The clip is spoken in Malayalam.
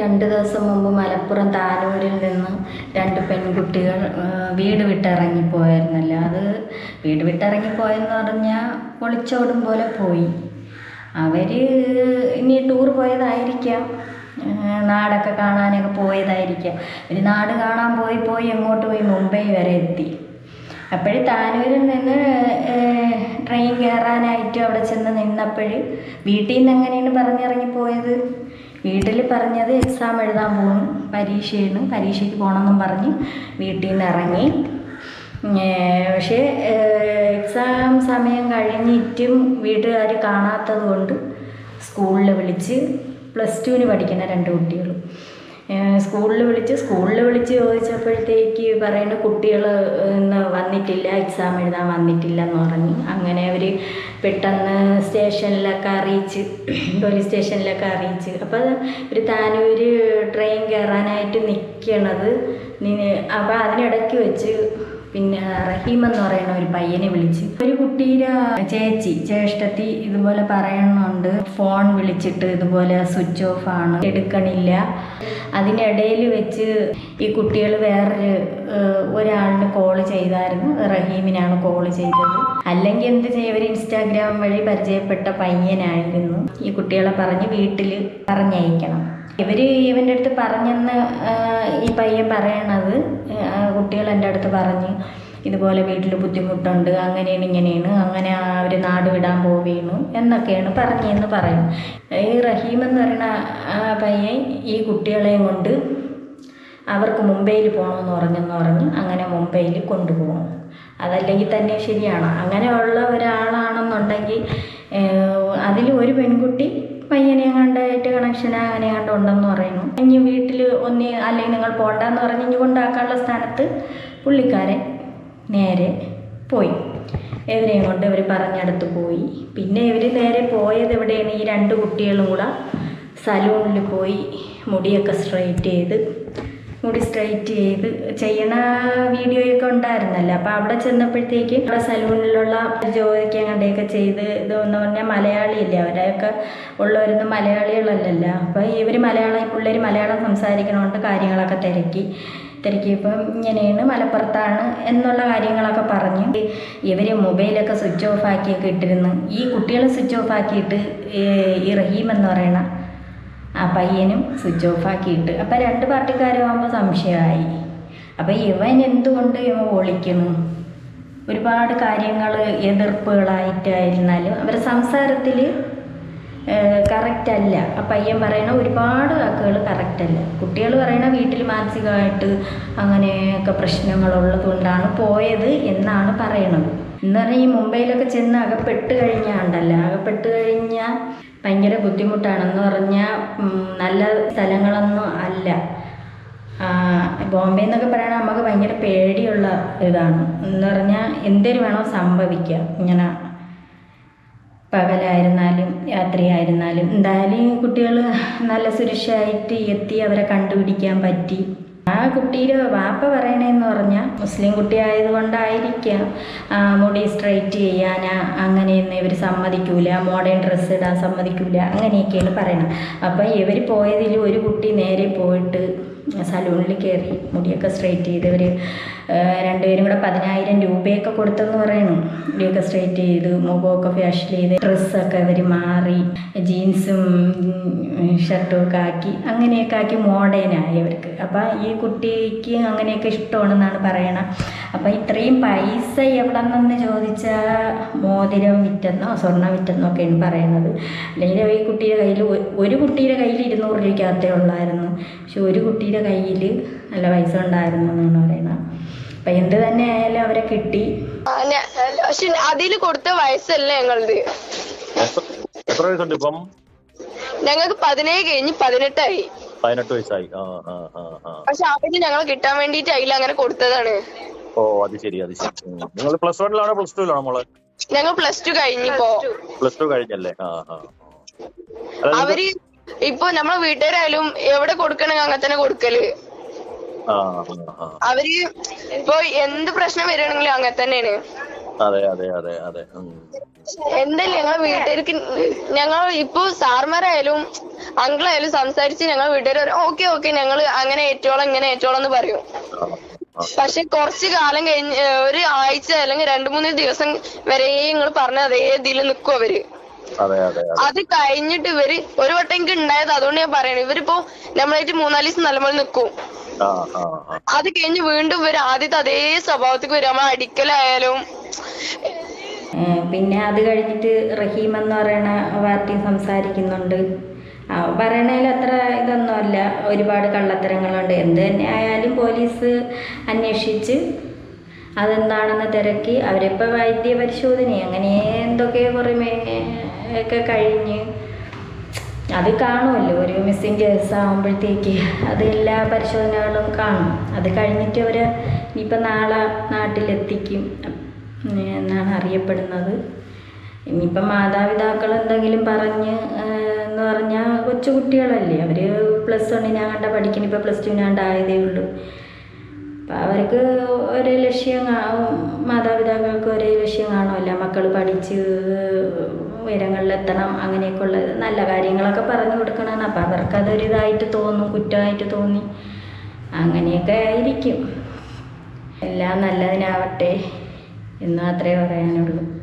രണ്ട് ദിവസം മുമ്പ് മലപ്പുറം താനൂരിൽ നിന്ന് രണ്ട് പെൺകുട്ടികൾ വീട് വിട്ടിറങ്ങിപ്പോയായിരുന്നല്ലോ? അത് വീട് വിട്ടിറങ്ങിപ്പോയെന്ന് പറഞ്ഞാൽ ഒളിച്ചോടും പോലെ പോയി. അവർ ഇനി ടൂർ പോയതായിരിക്കാം. നാടൊക്കെ കാണാനൊക്കെ പോയതായിരിക്കാം. ഒരു നാട് കാണാൻ പോയി പോയി എങ്ങോട്ട് പോയി മുംബൈ വരെ എത്തി. അപ്പോഴും താനൂരിൽ നിന്ന് ട്രെയിൻ കയറാനായിട്ട് അവിടെ ചെന്ന് നിന്നപ്പോൾ വീട്ടിൽ നിന്ന് എങ്ങനെയാണ് പറഞ്ഞിറങ്ങി പോയത് വീട്ടിൽ പറഞ്ഞത് എക്സാം എഴുതാൻ പോകും പരീക്ഷയാണ് പരീക്ഷയ്ക്ക് പോകണമെന്നും പറഞ്ഞ് വീട്ടിൽ നിന്ന് ഇറങ്ങി പക്ഷേ എക്സാം സമയം കഴിഞ്ഞിട്ടും വീട്ടുകാർ കാണാത്തത് കൊണ്ട് സ്കൂളിൽ വിളിച്ച് പ്ലസ് ടുവിന് പഠിക്കുന്ന രണ്ട് കുട്ടികളും. സ്കൂളിൽ വിളിച്ച് സ്കൂളിൽ വിളിച്ച് ചോദിച്ചപ്പോഴത്തേക്ക് പറയുന്ന കുട്ടികൾ ഇന്ന് വന്നിട്ടില്ല എക്സാം എഴുതാൻ വന്നിട്ടില്ല എന്ന് പറഞ്ഞു. അങ്ങനെ അവർ പെട്ടെന്ന് സ്റ്റേഷനിലൊക്കെ അറിയിച്ച് പോലീസ് സ്റ്റേഷനിലൊക്കെ അറിയിച്ച്. അപ്പോൾ ഒരു താനൂർ ട്രെയിൻ കയറാനായിട്ട് നിൽക്കണത് അപ്പോൾ അതിനിടയ്ക്ക് വെച്ച് പിന്നെ റഹീം എന്ന് പറയുന്ന ഒരു പയ്യനെ വിളിച്ച്. ഒരു കുട്ടിയുടെ ചേച്ചി ജ്യേഷ്ഠത്തി ഇതുപോലെ പറയണുണ്ട്. ഫോൺ വിളിച്ചിട്ട് ഇതുപോലെ സ്വിച്ച് ഓഫ് ആണ് എടുക്കണില്ല. അതിനിടയിൽ വെച്ച് ഈ കുട്ടികൾ വേറൊരു ഒരാളിന് കോൾ ചെയ്തായിരുന്നു. റഹീമിനാണ് കോൾ ചെയ്തത്. അല്ലെങ്കിൽ എന്ത് ചെയ്യും ഇൻസ്റ്റാഗ്രാം വഴി പരിചയപ്പെട്ട പയ്യനായിരുന്നു. ഈ കുട്ടികളെ പറഞ്ഞ് വീട്ടിൽ പറഞ്ഞയക്കണം. ഇവർ ഇവന്റെ അടുത്ത് പറഞ്ഞെന്ന് ഈ പയ്യൻ പറയണത് കുട്ടികൾ എന്റെ അടുത്ത് പറഞ്ഞ് ഇതുപോലെ വീട്ടിൽ ബുദ്ധിമുട്ടുണ്ട് അങ്ങനെയാണ് ഇങ്ങനെയാണ് അങ്ങനെ അവർ നാട് വിടാൻ പോവുകയാണ് എന്നൊക്കെയാണ് പറഞ്ഞതെന്ന് പറയും ഈ റഹീം എന്ന് പറയുന്ന പയ്യൻ ഈ കുട്ടികളെയും കൊണ്ട് അവർക്ക് മുംബൈയിൽ പോകണമെന്ന് പറഞ്ഞെന്ന് പറഞ്ഞ് അങ്ങനെ മുംബൈയിൽ കൊണ്ടുപോകും. അതല്ലെങ്കിൽ തന്നെ ശരിയാണ്. അങ്ങനെയുള്ള ഒരാളാണെന്നുണ്ടെങ്കിൽ അതിൽ ഒരു പെൺകുട്ടി പയ്യനെ കണ്ടായിട്ട് കണക്ഷൻ അങ്ങനെ കണ്ട് ഉണ്ടെന്ന് പറയുന്നു. ഇനി വീട്ടിൽ ഒന്ന് അല്ലെങ്കിൽ നിങ്ങൾ പോണ്ടെന്ന് പറഞ്ഞ് ഇനി കൊണ്ടാക്കാനുള്ള സ്ഥാനത്ത് പുള്ളിക്കാരൻ നേരെ പോയി. ഇവരെയും കൊണ്ട് ഇവർ പറഞ്ഞടുത്ത് പോയി. പിന്നെ ഇവർ നേരെ പോയത് എവിടെയാണ്? ഈ രണ്ട് കുട്ടികളും കൂടെ സലൂണിൽ പോയി മുടിയൊക്കെ സ്ട്രൈറ്റ് ചെയ്ത് മുടി സ്ട്രൈറ്റ് ചെയ്ത് ചെയ്യണ വീഡിയോയൊക്കെ ഉണ്ടായിരുന്നല്ലോ? അപ്പോൾ അവിടെ ചെന്നപ്പോഴത്തേക്ക് അവിടെ സലൂണിലുള്ള ജോലിക്ക് അങ്ങനെയൊക്കെ ചെയ്ത് ഇതെന്ന് പറഞ്ഞാൽ മലയാളിയില്ലേ? അവരൊക്കെ ഉള്ളവരൊന്നും മലയാളികളല്ലല്ലോ. അപ്പോൾ ഇവർ മലയാളം പിള്ളേർ മലയാളം സംസാരിക്കണോണ്ട് കാര്യങ്ങളൊക്കെ തിരക്കി. തിരക്കിയപ്പം ഇങ്ങനെയാണ് മലപ്പുറത്താണ് എന്നുള്ള കാര്യങ്ങളൊക്കെ പറഞ്ഞ്. ഇവർ മൊബൈലൊക്കെ സ്വിച്ച് ഓഫ് ആക്കിയൊക്കെ ഇട്ടിരുന്നു. ഈ കുട്ടികളെ സ്വിച്ച് ഓഫ് ആക്കിയിട്ട് ഈ റഹീം എന്ന് പറയണ ആ പയ്യനും സ്വിച്ച് ഓഫ് ആക്കിയിട്ട്. അപ്പം രണ്ട് പാർട്ടിക്കാരാകുമ്പോൾ സംശയമായി. അപ്പം ഇവൻ എന്തുകൊണ്ട് ഇവ ഒളിക്കുന്നു? ഒരുപാട് കാര്യങ്ങൾ എതിർപ്പുകളായിട്ടായിരുന്നാലും അവരുടെ സംസാരത്തിൽ കറക്റ്റല്ല ആ പയ്യൻ പറയണ ഒരുപാട് വാക്കുകൾ കറക്റ്റല്ല കുട്ടികൾ പറയണ വീട്ടിൽ മാനസികമായിട്ട് അങ്ങനെയൊക്കെ പ്രശ്നങ്ങളുള്ളത് കൊണ്ടാണ് പോയത് എന്നാണ് പറയണത്. എന്ന് പറഞ്ഞാൽ ഈ മുംബൈയിലൊക്കെ ചെന്ന് അകപ്പെട്ട് കഴിഞ്ഞാൽ ഉണ്ടല്ലോ അകപ്പെട്ട് കഴിഞ്ഞാൽ ഭയങ്കര ബുദ്ധിമുട്ടാണെന്ന് പറഞ്ഞാൽ നല്ല സ്ഥലങ്ങളൊന്നും അല്ല. ബോംബെ എന്നൊക്കെ പറയുന്നത് നമുക്ക് ഭയങ്കര പേടിയുള്ള ഇതാണ് എന്ന് പറഞ്ഞാൽ എന്തേലും വേണോ സംഭവിക്കുക ഇങ്ങനെ പകലായിരുന്നാലും രാത്രിയായിരുന്നാലും. എന്തായാലും കുട്ടികൾ നല്ല സുരക്ഷയായിട്ട് എത്തി അവരെ കണ്ടുപിടിക്കാൻ പറ്റി. ആ കുട്ടിയുടെ വാപ്പ പറയണേന്ന് പറഞ്ഞാൽ മുസ്ലിം കുട്ടി ആയതുകൊണ്ടായിരിക്കാം മുടി സ്ട്രൈറ്റ് ചെയ്യാൻ അങ്ങനെയൊന്നും ഇവർ സമ്മതിക്കൂല മോഡേൺ ഡ്രസ്സ് ഇടാൻ സമ്മതിക്കൂല അങ്ങനെയൊക്കെയാണ് പറയണത്. അപ്പം ഇവർ പോയതിൽ ഒരു കുട്ടി നേരെ പോയിട്ട് സലൂണിൽ കയറി മുടിയൊക്കെ സ്ട്രെയിറ്റ് ചെയ്ത് ഒരു രണ്ടുപേരും കൂടെ പതിനായിരം രൂപയൊക്കെ കൊടുത്തെന്ന് പറയണു. മുടിയൊക്കെ സ്ട്രെയിറ്റ് ചെയ്ത് മുഖമൊക്കെ ഫാഷൻ ചെയ്ത് ഡ്രസ്സൊക്കെ ഇവർ മാറി ജീൻസും ഷർട്ടും ഒക്കെ ആക്കി അങ്ങനെയൊക്കെ ആക്കി മോഡേണായി അവർക്ക് അപ്പം ഈ കുട്ടിക്ക് അങ്ങനെയൊക്കെ ഇഷ്ടമാണെന്നാണ് പറയണത് അപ്പം ഇത്രയും പൈസ എവിടെ നിന്ന് ചോദിച്ചാൽ മോതിരം വിറ്റെന്നോ സ്വർണം വിറ്റെന്നോ ഒക്കെയാണ് പറയണത്. അല്ലെങ്കിൽ ഈ കുട്ടിയുടെ കയ്യിൽ ഒരു കുട്ടിയുടെ കയ്യിൽ ഇരുന്നൂറ് രൂപയ്ക്കകത്തേ ഉള്ളായിരുന്നു. പക്ഷെ ഒരു കുട്ടിയുടെ കയ്യിൽ നല്ല പൈസ ഉണ്ടായിരുന്നു എന്നാണ് പറയുന്നത്. അപ്പം എന്ത് തന്നെ ആയാലും അവരെ കിട്ടി. പക്ഷെ അതിൽ കൊടുത്ത വയസ്സല്ല ഞങ്ങളത്? എത്ര വയസ്സുണ്ട് ഇപ്പം? ഞങ്ങൾക്ക് പതിനേഴ് കഴിഞ്ഞ് പതിനെട്ടായി. പതിനെട്ട് വയസ്സായി. ആ ആ ആ ആ. പക്ഷെ അവർ ഞങ്ങൾ കിട്ടാൻ വേണ്ടിട്ട് അതിൽ അങ്ങനെ കൊടുത്തതാണ്. ഓ അത് ശരി അത് ശരി. നിങ്ങൾ പ്ലസ് വണ്ണിലാണോ പ്ലസ് ടുവിലാണോ മോളെ? ഞങ്ങൾ പ്ലസ് ടു കഴിഞ്ഞിപ്പോ പ്ലസ് ടു കഴിഞ്ഞല്ലേ? ആ ആ ആ. അവർ ഇപ്പൊ നമ്മളെ വീട്ടുകാരായാലും എവിടെ കൊടുക്കണെങ്കിൽ അങ്ങനെ തന്നെ കൊടുക്കൽ. അവർ ഇപ്പൊ എന്ത് പ്രശ്നം വരികയാണെങ്കിലും അങ്ങനെ തന്നെയാണ്. അതെ അതെ അതെ അതെ. എന്തായാലും ഞങ്ങളെ വീട്ടുകാർക്ക് ഞങ്ങൾ ഇപ്പൊ സാർമാരായാലും അങ്കിളായാലും സംസാരിച്ച് ഞങ്ങൾ വീട്ടുകാർ ഓക്കെ ഓക്കെ ഞങ്ങൾ അങ്ങനെ ഏറ്റോളം ഇങ്ങനെ ഏറ്റോളം എന്ന് പറയും. പക്ഷെ കുറച്ച് കാലം കഴിഞ്ഞ് ഒരു ആഴ്ച അല്ലെങ്കിൽ രണ്ടു മൂന്ന് ദിവസം വരെ നിങ്ങൾ പറഞ്ഞ അതേ ഇതിൽ നിൽക്കും അവർ. അതെ അതെ അതെ. അത് കഴിഞ്ഞിട്ട് ഇവർ ഒരു വട്ടം എനിക്ക് ഉണ്ടായത് അതുകൊണ്ട് ഞാൻ പറയണേ. ഇവരിപ്പോ നമ്മളായിട്ട് മൂന്നാൽ ദിവസം നല്ലപോലെ നിൽക്കും ആ ആ ആ. അത് കഴിഞ്ഞ് വീണ്ടും ഇവർ ആദ്യത്തെ അതേ സ്വഭാവത്തേക്ക് വരും. നമ്മൾ അടിക്കലായാലും. പിന്നെ അത് കഴിഞ്ഞിട്ട് റഹീം എന്ന് പറയുന്ന പാർട്ടി സംസാരിക്കുന്നുണ്ട്. ആ, പറയണതിൽ അത്ര ഇതൊന്നുമല്ല. ഒരുപാട് കള്ളത്തരങ്ങളുണ്ട്. എന്ത് തന്നെ ആയാലും പോലീസ് അന്വേഷിച്ച് അതെന്താണെന്ന് തിരക്കി. അവരിപ്പോൾ വൈദ്യ പരിശോധന അങ്ങനെ എന്തൊക്കെ കുറേ ഒക്കെ കഴിഞ്ഞ്. അത് കാണുമല്ലോ ഒരു മിസ്സിങ് കേസ് ആകുമ്പോഴത്തേക്ക് അത് എല്ലാ പരിശോധനകളും കാണും. അത് കഴിഞ്ഞിട്ട് അവർ ഇനിയിപ്പോൾ നാളെ നാട്ടിലെത്തിക്കും. എന്നാണ് അറിയപ്പെടുന്നത്. ഇനിയിപ്പം മാതാപിതാക്കൾ എന്തെങ്കിലും പറഞ്ഞ് എന്ന് പറഞ്ഞാൽ കൊച്ചു കുട്ടികളല്ലേ അവർ പ്ലസ് വണ്ണിനാകണ്ട പഠിക്കണം ഇപ്പോൾ പ്ലസ് ടുവിനാണ്ട് ആയതേ ഉള്ളൂ. അപ്പം അവർക്ക് ഒരേ ലക്ഷ്യം മാതാപിതാക്കൾക്ക് ഒരേ ലക്ഷ്യം കാണുമല്ല. മക്കൾ പഠിച്ച് ഉയരങ്ങളിലെത്തണം അങ്ങനെയൊക്കെയുള്ള നല്ല കാര്യങ്ങളൊക്കെ പറഞ്ഞു കൊടുക്കണമെന്ന് അപ്പം അവർക്കതൊരിതായിട്ട് തോന്നും കുറ്റമായിട്ട് തോന്നി. അങ്ങനെയൊക്കെ ആയിരിക്കും എല്ലാം നല്ലതിനാവട്ടെ എന്ന് മാത്രമേ പറയാനുള്ളൂ.